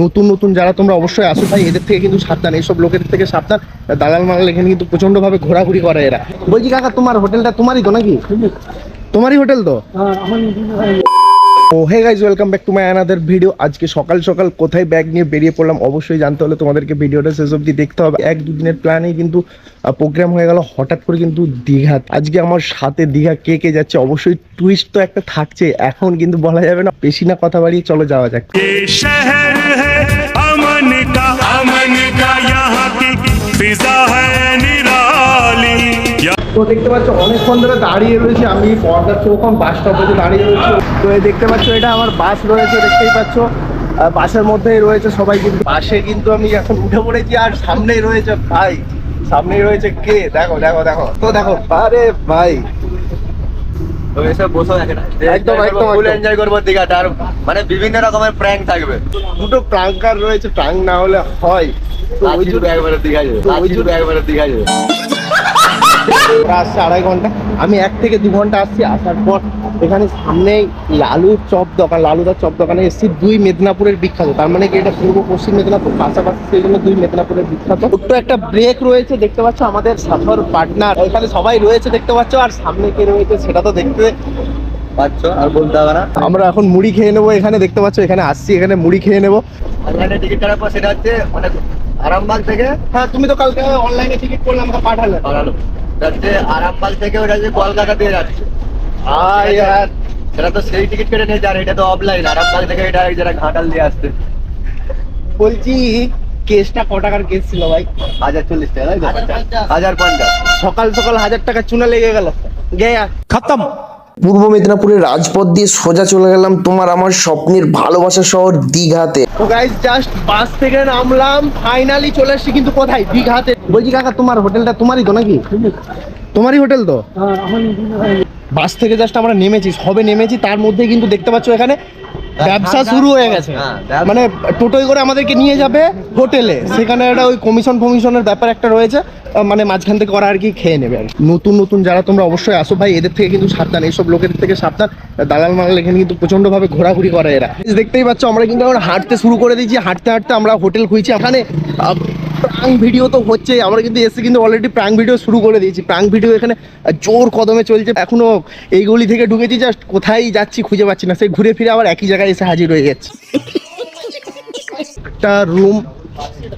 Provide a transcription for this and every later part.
নতুন নতুন যারা তোমরা অবশ্যই আসো তাই এদের থেকে কিন্তু সাবধান এইসব লোকের থেকে সাবধান। দালাল মালাল এখানে কিন্তু প্রচণ্ড ভাবে ঘোরাঘুরি করে এরা। বলছি কাকা তোমার হোটেলটা তোমারই তো নাকি? তোমারই হোটেল তো? ও hey guys welcome back to my another video আজকে সকাল সকাল কোথায় ব্যাগ নিয়ে বেরিয়ে পড়লাম, অবশ্যই জানতে হলে তোমাদেরকে ভিডিওটা শেষ অবধি দেখতে হবে। এক দুদিনের প্ল্যানেই কিন্তু প্রোগ্রাম হয়ে গেল, হঠাৎ করে কিন্তু দীঘা আজকে আমার সাথে দীঘা কে কে যাচ্ছে, অবশ্যই টুইস্ট তো একটা থাকছে, এখন কিন্তু বলা যাবে না, বেশি না কথা বাড়িয়ে চলো যাওয়া যাক। দেখতে পাচ্ছ অনেকক্ষণ ধরে দাঁড়িয়ে রয়েছে আমি পর্দার চৌকন বাস স্টপেজে দাঁড়িয়ে রয়েছে। তো দেখতে পাচ্ছ এটা আমার বাস রয়েছে দেখতেই পাচ্ছ। বাসের মধ্যেই রয়েছে সবাই কিন্তু। বাসে কিন্তু আমি এখন উঠে পড়েছি আর সামনেই রয়েছে ভাই। সামনেই রয়েছে কে? দেখো দেখো দেখো। তো দেখো আরে ভাই। মানে বিভিন্ন রকমের প্র্যাঙ্ক থাকবে। দুটো প্রাঙ্কার রয়েছে প্রাঙ্ক না হলে হয়। তো ওই লাচির জন্য একবারে দীঘা যাবে ওই জন্য- একবারে দীঘা যাবে। আসছে আড়াই ঘণ্টা। আমি এক থেকে দু ঘণ্টা আসছি আসার পর এখানে সামনেই লালুর চপ দোকান লালুদার চপ দোকানে এসেছি দুই মেদিনীপুরের বিখ্যাত। তার মানে কি এটা পূর্ব পশ্চিম মেদিনীপুর পাশাপাশি সেই জন্য দুই মেদিনীপুরের বিখ্যাত। ছোট্ট একটা ব্রেক রয়েছে দেখতে পাচ্ছ আমাদের সাফার পার্টনার এখানে সবাই রয়েছে দেখতে পাচ্ছ আর সামনে কে রয়েছে সেটা তো দেখতে পাচ্ছ আর বলতে হবে না। আমরা এখন মুড়ি খেয়ে নেব এখানে দেখতে পাচ্ছ এখানে আসছি এখানে মুড়ি খেয়ে নেব। অনলাইনে টিকিট কাটার পর সেটা হচ্ছে মানে আরামবাগ থেকে হ্যাঁ তুমি তো কালকে অনলাইনে টিকিট করলে আমাকে পাঠালে। বানানো আরামবাগ থেকে ওটা হচ্ছে কলকাতা দিয়ে যাচ্ছে। আয় আর সেটা তো সেই টিকিট কেটে নিয়েছে আর এটা তো অফলাইন আরামবাগ থেকে এটা যারা ঘাটাল দিয়ে আসছে। বলছি কেসটা ক টাকার কেস ছিল ভাই? হাজার চল্লিশ টাকা? হাজার পঞ্চাশ। সকাল সকাল হাজার টাকা চুনা লেগে গেল। গেয়া। পূর্ব মেদিনীপুরের রাজপথ দিয়ে সোজা চলে গেলাম তোমার আমার স্বপ্নের ভালোবাসা শহর দীঘাতে। তো গাইস জাস্ট বাস থেকে নামলাম ফাইনালি চলে এসেছি কিন্তু কোথায়? দীঘাতে। বলছি কাকা তোমার হোটেলটা তোমারই তো নাকি? তোমারই হোটেল তো? বাস থেকে জাস্ট আমরা নেমেছি সবে নেমেছি তার মধ্যে কিন্তু দেখতে পাচ্ছ এখানে ব্যবসা শুরু হয়ে গেছে। হ্যাঁ, মানে টোটোই করে আমাদেরকে নিয়ে যাবে হোটেলে। সেখানে একটা ওই কমিশন ফমিশনের ব্যাপার একটা রয়েছে। মানে মাঝখান থেকে ওরা আর কি খেয়ে নেবে আর কি। নতুন নতুন যারা তোমরা অবশ্যই আসো ভাই এদের থেকে কিন্তু সাবধান। এইসব লোকের থেকে সাবধান। দালাল মালাল এখানে কিন্তু প্রচণ্ডভাবে ঘোরাঘুরি করে এরা। দেখতেই পাচ্ছ আমরা কিন্তু এখন হাঁটতে শুরু করে দিয়েছি। হাঁটতে হাঁটতে আমরা হোটেল খুঁজছি। এখানে প্রাং ভিডিও তো হচ্ছে আমরা কিন্তু এসে কিন্তু অলরেডি প্রাং ভিডিও শুরু করে দিয়েছি। প্রাং ভিডিও এখানে জোর কদমে চলছে। এখনও এই গলি থেকে ঢুকেছি জাস্ট কোথায় যাচ্ছি খুঁজে পাচ্ছি না। সেই ঘুরে ফিরে আবার একই জায়গায় এসে হাজির হয়ে যাচ্ছি একটা রুম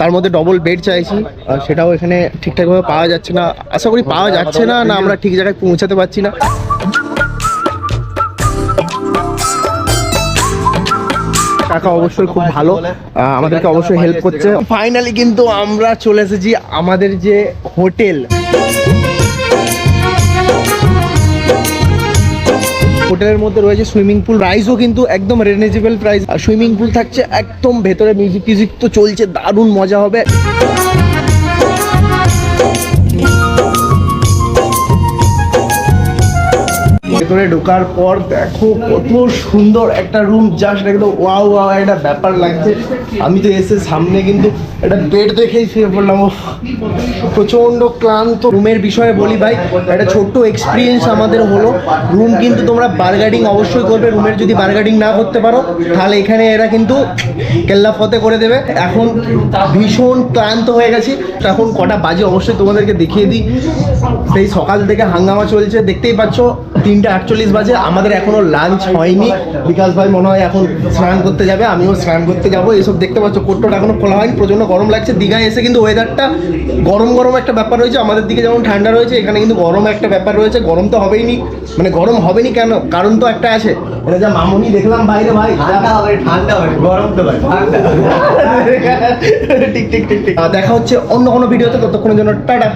তার মধ্যে ডবল বেড চাইছি। সেটাও এখানে ঠিকঠাকভাবে পাওয়া যাচ্ছে না। আশা করি পাওয়া যাচ্ছে না না আমরা ঠিক জায়গায় পৌঁছাতে পারছি না। কাকা অবশ্যই খুব ভালো। আমাদেরকে অবশ্যই হেল্প করছে। ফাইনালি কিন্তু আমরা চলে এসেছি আমাদের যে হোটেল। হোটেলের মধ্যে রয়েছে সুইমিং পুল প্রাইসও কিন্তু একদম রিজনেবল প্রাইস সুইমিং পুল থাকছে একদম ভেতরে মিউজিক টিউজিক তো চলছে দারুণ মজা হবে। ভেতরে ঢোকার পর দেখো কত সুন্দর একটা রুম জাস্ট একদম ওয়াও ওয়াও একটা ব্যাপার লাগছে। আমি তো এসে সামনে কিন্তু একটা বেড দেখেই শুয়ে পড়লাম উফ, প্রচণ্ড ক্লান্ত। রুমের বিষয়ে বলি ভাই একটা ছোট্ট এক্সপিরিয়েন্স আমাদের হলো। রুম কিন্তু তোমরা বার্গারিং অবশ্যই করবে রুমের যদি বার্গারিং না করতে পারো তাহলে এখানে এরা কিন্তু কেল্লা ফতে করে দেবে। এখন ভীষণ ক্লান্ত হয়ে গেছি। এখন কটা বাজে অবশ্যই তোমাদেরকে দেখিয়ে দিই। সেই সকাল থেকে হাঙ্গামা চলছে দেখতেই পাচ্ছ তিনটে আটচল্লিশ বাজে আমাদের এখনও লাঞ্চ হয়নি। বিকাশ ভাই মনে হয় এখন স্নান করতে যাবে আমিও স্নান করতে যাব। এসব দেখতে পাচ্ছ কোট্টোটা এখনও খোলা হয়নি প্রচণ্ড গরম লাগছে। দীঘায় এসে কিন্তু ওয়েদারটা গরম গরম একটা ব্যাপার রয়েছে আমাদের দিকে যেমন ঠান্ডা রয়েছে এখানে কিন্তু গরম একটা ব্যাপার রয়েছে গরম তো হবেই নি মানে গরম হবে নি কেন? কারণ তো একটা আছে। এটা যা মামুনি দেখলাম বাইরে ভাই ঠান্ডা হবে ঠান্ডা হবে গরম তো ভাই ঠান্ডা। ঠিক ঠিক ঠিক ঠিক। দেখা হচ্ছে অন্য কোনো ভিডিওতে ততক্ষণের জন্য টাটা।